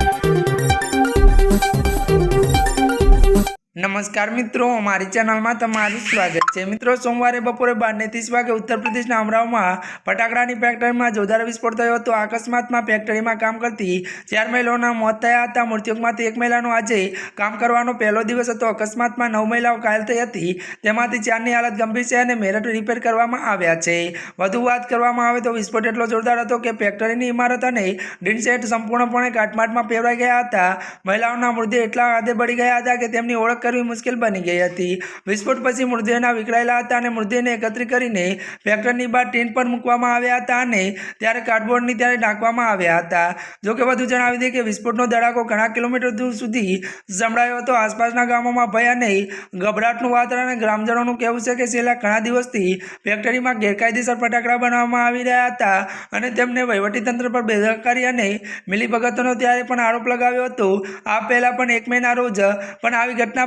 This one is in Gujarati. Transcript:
Música નમસ્કાર મિત્રો, અમારી ચેનલમાં તમારું સ્વાગત છે. મિત્રો, સોમવારે બપોરે બારને ત્રીસ વાગે ઉત્તર પ્રદેશના અમરાવમાં ફટાકડાની ફેક્ટરીમાં જોરદાર વિસ્ફોટ થયો હતો. અકસ્માતમાં ફેક્ટરીમાં કામ કરતી ચાર મહિલાઓના મોત થયા હતા. મૃત્યુમાંથી એક મહિલાનો આજે કામ કરવાનો પહેલો દિવસ હતો. અકસ્માતમાં નવ મહિલાઓ ઘાયલ થઈ હતી. તેમાંથી ચારની હાલત ગંભીર છે અને મેરટ રિપેર કરવામાં આવ્યા છે. વધુ વાત કરવામાં આવે તો વિસ્ફોટ એટલો જોરદાર હતો કે ફેક્ટરીની ઇમારત અને ડીનસેટ સંપૂર્ણપણે કાટમાટમાં ફેરવાઈ ગયા હતા. મહિલાઓના મૃત્યુ એટલા હદે બળી ગયા હતા કે તેમની ઓળખ કરવી મુશ્કેલ બની ગઈ હતી. વિસ્ફોટ પછી મૃતદેહના વિકળાયેલા હતા અને મૃતદેહને એકત્રિત કરીને ફેક્ટરીની બહાર ટીન પર મૂકવામાં આવ્યા હતા અને ત્યારે કાર્ડબોર્ડની ત્યારે નાખવામાં આવ્યા હતા. જોકે વધુ જણાવી દઈએ કે વિસ્ફોટનો ધડાકો ઘણા કિલોમીટર દૂર સુધી સંભળાયો હતો. આસપાસના ગામોમાં ભય અને ગભરાટનું વાતાવરણ અને ગ્રામજનોનું કહેવું છે કે છેલ્લા ઘણા દિવસથી ફેક્ટરીમાં ગેરકાયદેસર ફટાકડા બનાવવામાં આવી રહ્યા હતા અને તેમને વહીવટીતંત્ર પર બેદરકારી અને મિલીભગતોનો ત્યારે પણ આરોપ લગાવ્યો હતો. આ પહેલાં પણ એક મહિના રોજ પણ આવી ઘટના